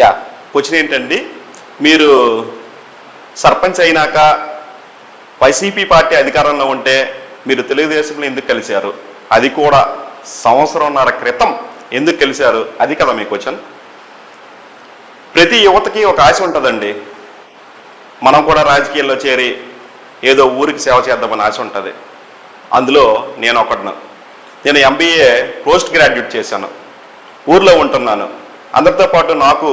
Yeah question ఏంటండి మీరు సర్పంచ్ అయినాక వైసీపీ పార్టీ అధికారంలో ఉంటే మీరు తెలుగుదేశంలో ఎందుకు కలిశారు? అది కూడా సంవత్సరంన్నర క్రితం ఎందుకు కలిశారు? అది కదా మీ క్వశ్చన్. ప్రతి యువతకి ఒక ఆశ ఉంటుందండి. మనం కూడా రాజకీయాల్లో చేరి ఏదో ఊరికి సేవ చేద్దామని ఆశ ఉంటుంది. అందులో నేను ఒకటిను నేను ఎంబీఏ పోస్ట్ గ్రాడ్యుయేట్ చేశాను. ఊర్లో ఉంటున్నాను. అందరితో పాటు నాకు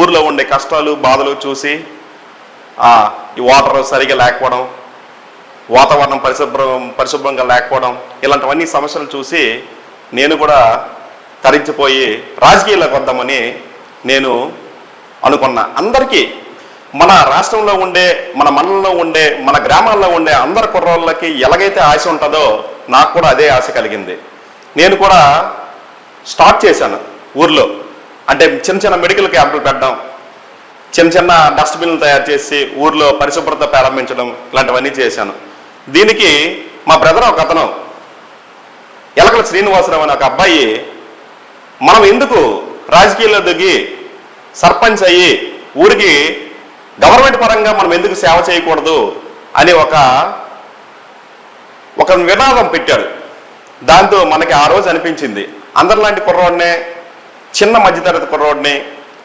ఊర్లో ఉండే కష్టాలు బాధలు చూసి ఈ వాటర్ సరిగా లేకపోవడం వాతావరణం పరిశుభ్రం పరిశుభ్రంగా లేకపోవడం ఇలాంటివన్నీ సమస్యలు చూసి నేను కూడా తరించిపోయి రాజకీయాలకు వద్దామని నేను అనుకున్నా. అందరికీ మన రాష్ట్రంలో ఉండే మన మండలంలో ఉండే మన గ్రామాల్లో ఉండే అందరి కుర్రోళ్ళకి ఎలాగైతే ఆశ ఉంటుందో నాకు కూడా అదే ఆశ కలిగింది. నేను కూడా స్టార్ట్ చేశాను ఊర్లో. అంటే చిన్న చిన్న మెడికల్ క్యాంపులు పెట్టడం చిన్న చిన్న డస్ట్బిన్లు తయారు చేసి ఊర్లో పరిశుభ్రత ప్రారంభించడం ఇలాంటివన్నీ చేశాను. దీనికి మా బ్రదర్ ఒక అతను ఎలకల శ్రీనివాసరావు అనే ఒక అబ్బాయి మనం ఎందుకు రాజకీయాల్లో దిగి సర్పంచ్ అయ్యి ఊరికి గవర్నమెంట్ పరంగా మనం ఎందుకు సేవ చేయకూడదు అని ఒక ఒక వినాదం పెట్టారు. దాంతో మనకి ఆ రోజు అనిపించింది. అందరిలాంటి కుర్రోడ్నే చిన్న మధ్యతరగతి కుర్రోడ్ని.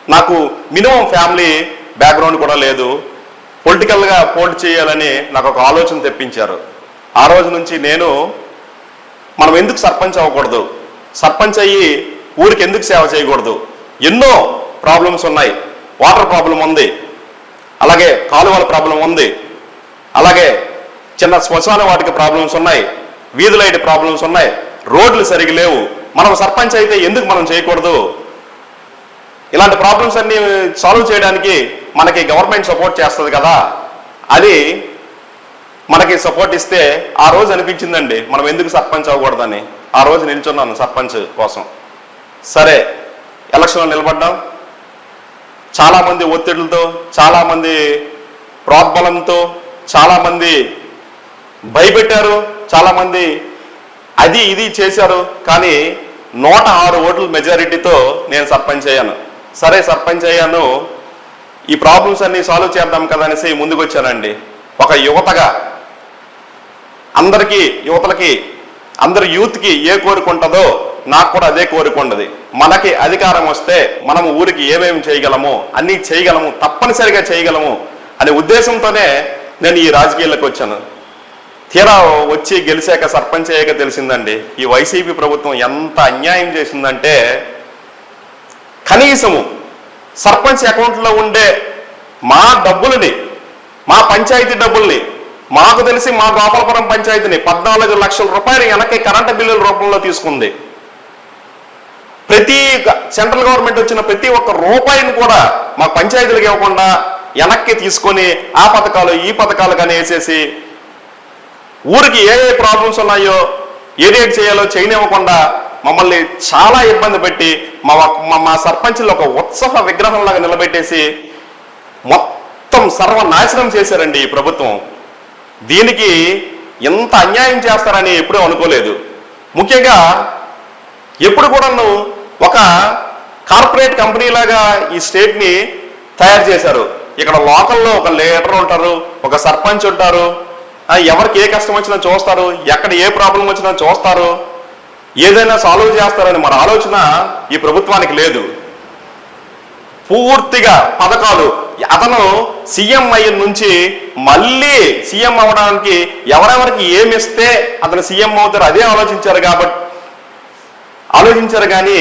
నాకు మినిమం ఫ్యామిలీ బ్యాక్గ్రౌండ్ కూడా లేదు. పొలిటికల్గా పోల్డ్ చేయాలని నాకు ఒక ఆలోచన తెప్పించారు. ఆ రోజు నుంచి నేను మనం ఎందుకు సర్పంచ్ అవ్వకూడదు? సర్పంచ్ అయ్యి ఊరికి ఎందుకు సేవ చేయకూడదు? ఎన్నో ప్రాబ్లమ్స్ ఉన్నాయి. వాటర్ ప్రాబ్లం ఉంది. అలాగే కాలువల ప్రాబ్లం ఉంది. అలాగే చిన్న శ్మశాన వాటికి ప్రాబ్లమ్స్ ఉన్నాయి. వీధి లైట్ ప్రాబ్లమ్స్ ఉన్నాయి. రోడ్లు సరిగ్గా లేవు. మనం సర్పంచ్ అయితే ఎందుకు మనం చేయకూడదు? ఇలాంటి ప్రాబ్లమ్స్ అన్ని సాల్వ్ చేయడానికి మనకి గవర్నమెంట్ సపోర్ట్ చేస్తుంది కదా. అది మనకి సపోర్ట్ ఇస్తే ఆ రోజు అనిపించిందండి మనం ఎందుకు సర్పంచ్ అవ్వకూడదని. ఆ రోజు నిల్చున్నాను సర్పంచ్ కోసం. సరే ఎలక్షన్లో నిలబడ్డాం. చాలామంది ఒత్తిడులతో చాలామంది ప్రోద్బలంతో చాలామంది భయపెట్టారు చాలామంది అది ఇది చేశారు. కానీ నూట ఆరు ఓట్ల మెజారిటీతో నేను సర్పంచ్ అయ్యాను. సరే సర్పంచ్ అయ్యాను. ఈ ప్రాబ్లమ్స్ అన్ని సాల్వ్ చేద్దాం కదా అనేసి ముందుకు వచ్చానండి ఒక యువతగా అందరికీ యువతలకి అందరి యూత్కి ఏ కోరిక ఉంటుందో నాకు కూడా అదే కోరిక ఉండదు. మనకి అధికారం వస్తే మనం ఊరికి ఏమేమి చేయగలము అన్నీ చేయగలము తప్పనిసరిగా చేయగలము అనే ఉద్దేశంతోనే నేను ఈ రాజకీయాలకు వచ్చాను. తీరా వచ్చి గెలిచాక సర్పంచ్ అయ్యాక తెలిసిందండి ఈ వైసీపీ ప్రభుత్వం ఎంత అన్యాయం చేసిందంటే కనీసము సర్పంచ్ అకౌంట్లో ఉండే మా డబ్బులని మా పంచాయతీ డబ్బుల్ని మాకు తెలిసి మా గోపాలపురం పంచాయతీని పద్నాలుగు లక్షల రూపాయలు వెనక్కి కరెంటు బిల్లుల రూపంలో తీసుకుంది. ప్రతి సెంట్రల్ గవర్నమెంట్ వచ్చిన ప్రతి ఒక్క రూపాయిని కూడా మా పంచాయతీలకు ఇవ్వకుండా వెనక్కి తీసుకొని ఆ పథకాలు ఈ పథకాలు కానీ వేసేసి ఊరికి ఏ ఏ ప్రాబ్లమ్స్ ఉన్నాయో ఏదేటి చేయాలో చేయనివ్వకుండా మమ్మల్ని చాలా ఇబ్బంది పెట్టి మా మా- మా సర్పంచ్లు ఒక ఉత్సవ విగ్రహంలాగా నిలబెట్టేసి మొత్తం సర్వనాశనం చేశారండి ఈ ప్రభుత్వం. దీనికి ఎంత అన్యాయం చేస్తారని ఎప్పుడూ అనుకోలేదు. ముఖ్యంగా ఎప్పుడు కూడాను ఒక కార్పొరేట్ కంపెనీ లాగా ఈ స్టేట్ని తయారు చేశారు. ఇక్కడ లోకల్లో ఒక లీడర్ ఉంటారు ఒక సర్పంచ్ ఉంటారు ఎవరికి ఏ కష్టం వచ్చినా చూస్తారు ఎక్కడ ఏ ప్రాబ్లం వచ్చినా చూస్తారు ఏదైనా సాల్వ్ చేస్తారని మన ఆలోచన ఈ ప్రభుత్వానికి లేదు. పూర్తిగా పథకాలు అతను సీఎం అయిన నుంచి మళ్ళీ సీఎం అవడానికి ఎవరెవరికి ఏమి ఇస్తే అతను సీఎం అవుతారు అదే ఆలోచించారు కాబట్టి ఆలోచించారు కానీ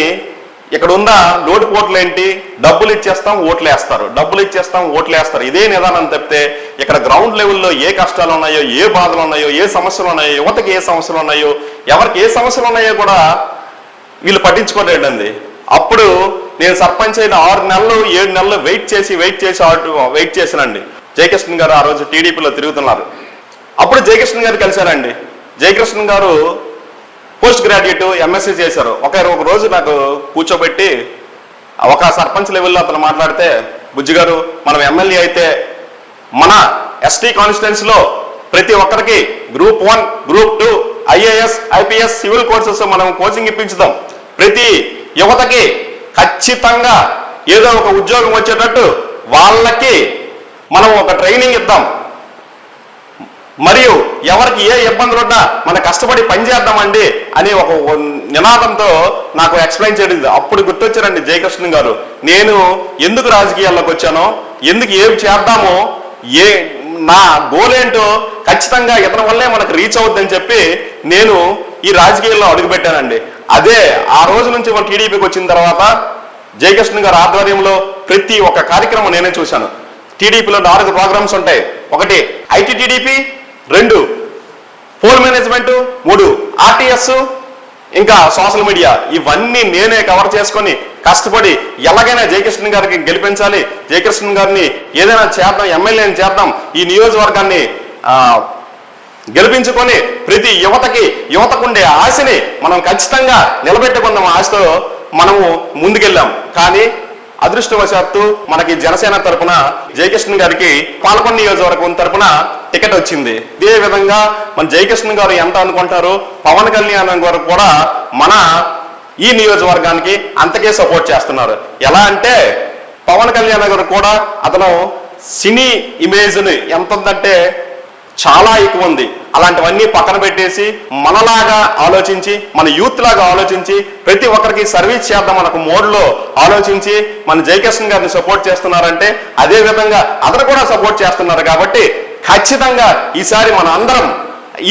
ఇక్కడ ఉన్న లోటుపోట్లు ఏంటి డబ్బులు ఇచ్చేస్తాం ఓట్లు వేస్తారు డబ్బులు ఇచ్చేస్తాం ఓట్లు వేస్తారు ఇదే నిదానం తప్పితే ఇక్కడ గ్రౌండ్ లెవెల్లో ఏ కష్టాలు ఉన్నాయో ఏ బాధలు ఉన్నాయో ఏ సమస్యలు ఉన్నాయో యువతకి ఏ సమస్యలు ఉన్నాయో ఎవరికి ఏ సమస్యలు ఉన్నాయో కూడా వీళ్ళు పట్టించుకోలేదండి. అప్పుడు నేను సర్పంచ్ అయిన ఆరు నెలలు ఏడు నెలలు వెయిట్ చేసి వెయిట్ చేసి ఆటు వెయిట్ చేశానండి జయకృష్ణ గారు ఆ రోజు టీడీపీలో తిరుగుతున్నారు. అప్పుడు జయకృష్ణ గారు కలిశారండి. జయకృష్ణ గారు పోస్ట్ గ్రాడ్యుయేట్ ఎంఎస్సీ చేశారు. ఒక ఒక రోజు నాకు కూర్చోబెట్టి ఒక సర్పంచ్ లెవెల్లో అతను మాట్లాడితే బుజ్జి గారు మనం ఎమ్మెల్యే అయితే మన ఎస్టీ కాన్స్టిట్యున్సీలో ప్రతి ఒక్కరికి group one group two IAS IPS civil courses మనం కోచింగ్ ఇప్పించుదాం. ప్రతి యువతకి ఖచ్చితంగా ఏదో ఒక ఉద్యోగం వచ్చేటట్టు వాళ్ళకి మనం ఒక ట్రైనింగ్ ఇద్దాం. మరియు ఎవరికి ఏ ఇబ్బందులు ఉన్నా మన కష్టపడి పని చేద్దామండి అని ఒక నినాదంతో నాకు ఎక్స్ప్లెయిన్ చేయడం అప్పుడు గుర్తొచ్చారండి జయకృష్ణ గారు. నేను ఎందుకు రాజకీయాల్లోకి వచ్చానో ఎందుకు ఏం చేద్దామో ఏ నా గోల్ ఏంటో ఖచ్చితంగా ఇతని వల్లే మనకు రీచ్ అవుద్దని చెప్పి నేను ఈ రాజకీయాల్లో అడుగుపెట్టానండి. అదే ఆ రోజు నుంచి మన టీడీపీకి వచ్చిన తర్వాత జయకృష్ణ గారి ఆధ్వర్యంలో ప్రతి ఒక్క కార్యక్రమం నేనే చూశాను. టీడీపీలో నాలుగు ప్రోగ్రామ్స్ ఉంటాయి. ఒకటి ఐటీ టీడీపీ రెండు. పోల్ మేనేజ్మెంట్ మూడు. ఆర్టీఎస్ ఇంకా సోషల్ మీడియా ఇవన్నీ నేనే కవర్ చేసుకొని కష్టపడి ఎలాగైనా జయకృష్ణ గారికి గెలిపించాలి. జయకృష్ణ గారిని ఏదైనా చేద్దాం ఎమ్మెల్యేని చేద్దాం. ఈ నియోజకవర్గాన్ని గెలిపించుకొని ప్రతి యువతకి యువతకుండే ఆశని మనం ఖచ్చితంగా నిలబెట్టుకుందాం ఆశతో మనము ముందుకెళ్ళాం. కానీ అదృష్టవశాత్తు మనకి జనసేన తరపున జయకృష్ణ గారికి పాలకొండ నియోజకవర్గం తరపున టికెట్ వచ్చింది. ఇదే విధంగా మన జయకృష్ణ గారు ఎంత అనుకుంటారు? పవన్ కళ్యాణ్ గారు కూడా మన ఈ నియోజకవర్గానికి అంతకే సపోర్ట్ చేస్తున్నారు. ఎలా అంటే పవన్ కళ్యాణ్ గారు కూడా అతను సినీ ఇమేజ్ని ఎంత ఉందంటే చాలా ఎక్కువ ఉంది. అలాంటివన్నీ పక్కన పెట్టేసి మనలాగా ఆలోచించి మన యూత్ లాగా ఆలోచించి ప్రతి ఒక్కరికి సర్వీస్ చేద్దాం మనకు మోడ్లో ఆలోచించి మన జయకృష్ణ గారిని సపోర్ట్ చేస్తున్నారంటే అదే విధంగా అతను కూడా సపోర్ట్ చేస్తున్నారు కాబట్టి ఖచ్చితంగా ఈసారి మన అందరం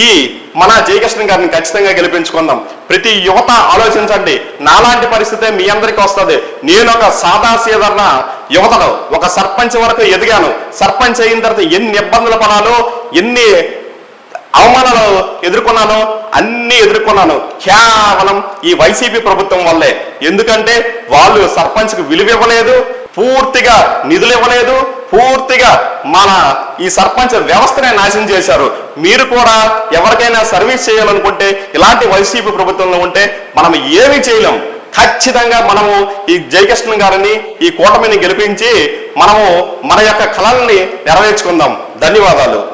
ఈ మన జయకృష్ణ గారిని ఖచ్చితంగా గెలిపించుకుందాం. ప్రతి యువత ఆలోచించండి. నాలాంటి పరిస్థితే మీ అందరికీ వస్తుంది. నేను ఒక సాదా సీదరణ యువతను ఒక సర్పంచ్ వరకు ఎదిగాను. సర్పంచ్ అయిన తర్వాత ఎన్ని ఇబ్బందులు పడాలో ఎన్ని అవమానాలు ఎదుర్కొన్నాను అన్ని ఎదుర్కొన్నాను. కేవలం ఈ వైసీపీ ప్రభుత్వం వల్లే. ఎందుకంటే వాళ్ళు సర్పంచ్కి విలువ ఇవ్వలేదు పూర్తిగా నిధులు ఇవ్వలేదు పూర్తిగా మన ఈ సర్పంచ్ వ్యవస్థనే నాశనం చేశారు. మీరు కూడా ఎవరికైనా సర్వీస్ చేయాలనుకుంటే ఇలాంటి వైసీపీ ప్రభుత్వంలో ఉంటే మనం ఏమీ చేయలేం. ఖచ్చితంగా మనము ఈ జయకృష్ణ గారిని ఈ కూటమిని గెలిపించి మనము మన యొక్క కళల్ని నెరవేర్చుకుందాం. ధన్యవాదాలు.